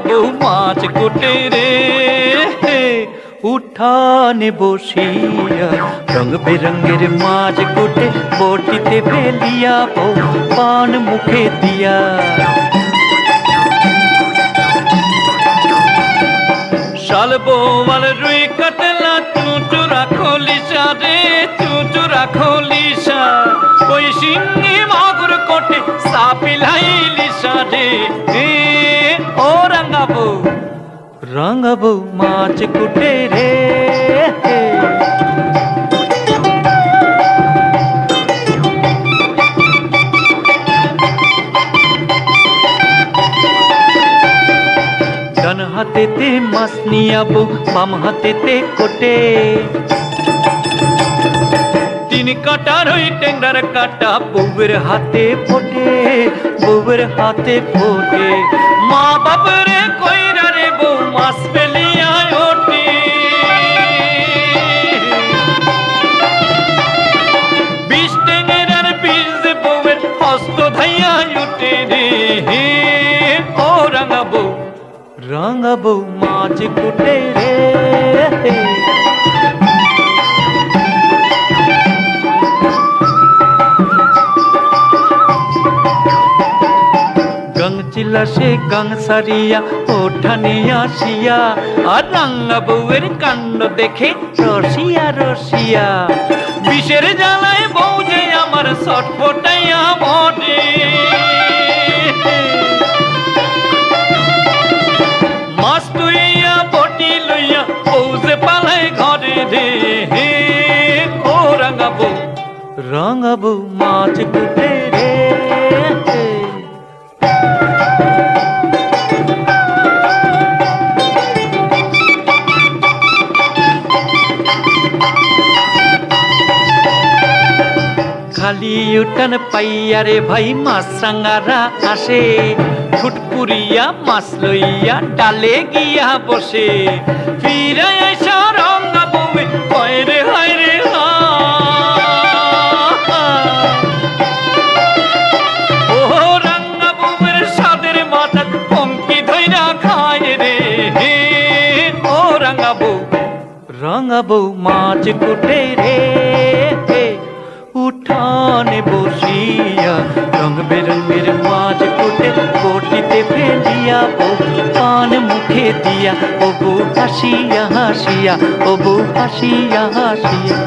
বউ মাছ কোটে রে উঠানে বসিয়া রং বেরঙ্গের মাছ কোটে বটিতে ফেলিয়া বউ পান মুখে দিয়া বৌমাল রুই কাতলা চুচুরা খলিসা রে চুচুরা খলিসা ওই সিংহি মাগুর কোটে সাপিলাই লিসা রে। ও রাঙাবো রাঙাবো মাছ কুটে রে। ডান হাতেতে মাছ নিয়াবো বাম হাতেতে কোটে। তিন কাটার ওই টেংরার কাটা বউয়ের হাতে ফোটে, বউয়ের হাতে ফোটে। মা বাপরে কইরা রে বউ মাছ রাঙা বউ মাছ কুটে রে গং চিলা সে গং সারিয়া ওঠানে আর রাঙ্গা বউয়ের কাণ্ড দেখে রসিয়া রসিয়া বিষের জ্বালায় বউ যে আমার ছটফটাইয়া বটে রাঙ্গা মাছ কুটে রে খালি উঠান পাইয়া রে ভাই মাছ রাঙারা আসে ফুটপুরিয়া মাছ লইয়া ডালে গিয়া বসে। ফিরে এসা রাঙা বউ মাছ কুটে রে। উঠানে বসিয়া রং বেরঙের মাছ কুটে কোটিতে ফেলিয়া বউ পান মুখে দিয়া। ও বউ হাসিয়া হাসিয়া ও বউ হাসিয়া হাসিয়া।